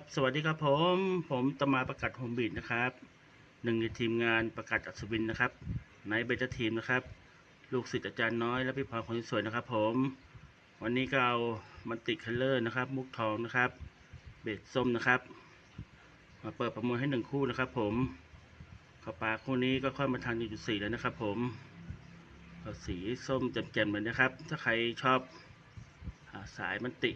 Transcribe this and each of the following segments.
ับสวัสดีครับผม ผมตมาประกาศโฮมบีดนะครับหนึ่งในทีมงานประกาศอัศวินนะครับในเบต้าทีมนะครับ ลูกศิษย์อาจารย์น้อยและพี่พรคนสวยนะครับ ผม วันนี้ก็เอามันติคัลเลอร์นะครับ มุกทองนะครับ เบดส้มนะครับ มาเปิดประมวลให้หนึ่งคู่นะครับ ผมขาวปลาคู่นี้ก็ค่อยมาทาง1.4แล้วนะครับ ผมสีส้มแจ่มๆเลยนะครับ ถ้าใครชอบสายมันติ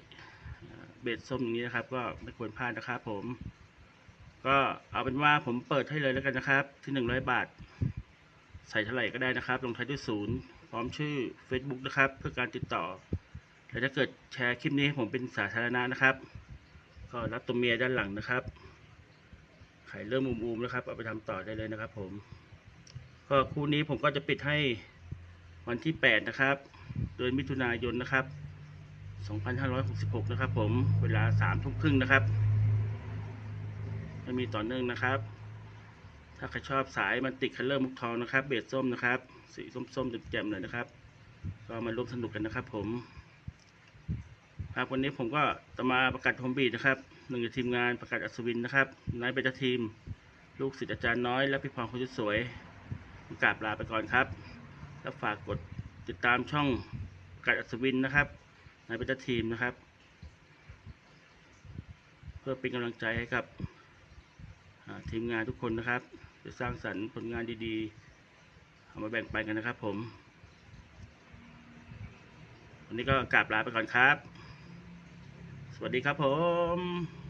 เบสส้มอย่างนี้นะครับ ก็ไม่ควรพลาดนะครับผม ก็เอาเป็นว่าผมเปิดให้เลยแล้วกันนะครับ ที่หนึ่งร้อยบาท ใส่เท่าไหร่ก็ได้นะครับ ลงท้ายด้วยศูนย์พร้อมชื่อ Facebook นะครับ เพื่อการติดต่อและถ้าเกิดแชร์คลิปนี้ผมเป็นสาธารณะนะครับ ก็รับตัวเมียด้านหลังนะครับไข่เริ่มอุมๆนะครับ เอาไปทำต่อได้เลยนะครับ ผม ก็คู่นี้ผมก็จะปิดให้วันที่แปดนะครับ เดือนมิถุนายนนะครับ 2566 นะครับ ผมเวลาสามทุ่มครึ่งนะครับจะมีต่อเนื่องนะครับ ถ้าใครชอบสายมันติดคัลเลอร์มุกทองนะครับ เบสส้มนะครับ สีส้มๆแจ่มๆเลยนะครับ ก็มาร่วมสนุกกันนะครับผมครับวันนี้ผมก็จะมาประกาศโฮมบีดนะครับหนึ่งในทีมงานประกาศอัศวินนะครับนายเบต้าทีม ลูกศิษย์อาจารย์น้อย และพี่พรคนสวยผมกราบลาไปก่อนครับ แล้วฝากกดติดตามช่องประกาศอัศวินนะครับ ในเป็นทีมนะครับ เพื่อเป็นกำลังใจให้กับทีมงานทุกคนนะครับ จะสร้างสรรค์ผลงานดีๆ เอามาแบ่งปันกันนะครับผมวันนี้ก็กราบลาไปก่อนครับ สวัสดีครับผม